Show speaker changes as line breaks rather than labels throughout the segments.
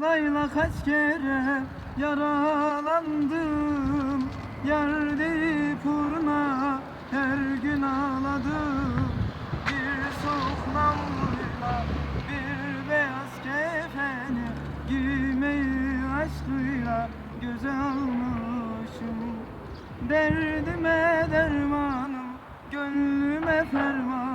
Sevdayla kaç kere yaralandım. Yar deyip her gün ağladım. Bir soğuk bir beyaz kefeni Giymeyi aşkıyla göze almışım. Derdime dermanım, gönlüme fermanım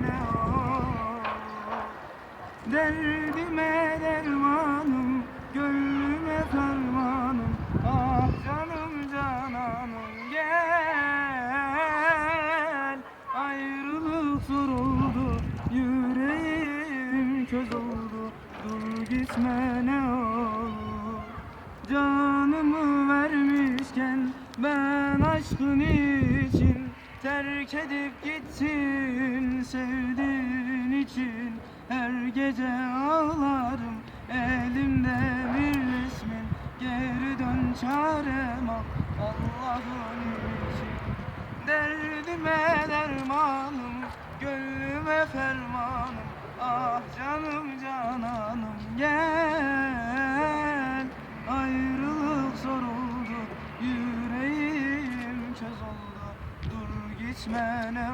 Ne olur Derdime dermanım, gönlüme fermanım. Ah canım cananım gel. Ayrılık zor oldu, yüreğim köz oldu. Dur gitme ne olur Canımı vermişken ben aşkın için Terk edip gittin sevdiğin için. Her gece ağlarım elimde bir resmin. Geri dön çarem al Allah'ın için. Derdime dermanım Gönlüme fermanım. Ah canım cananım gel düşmene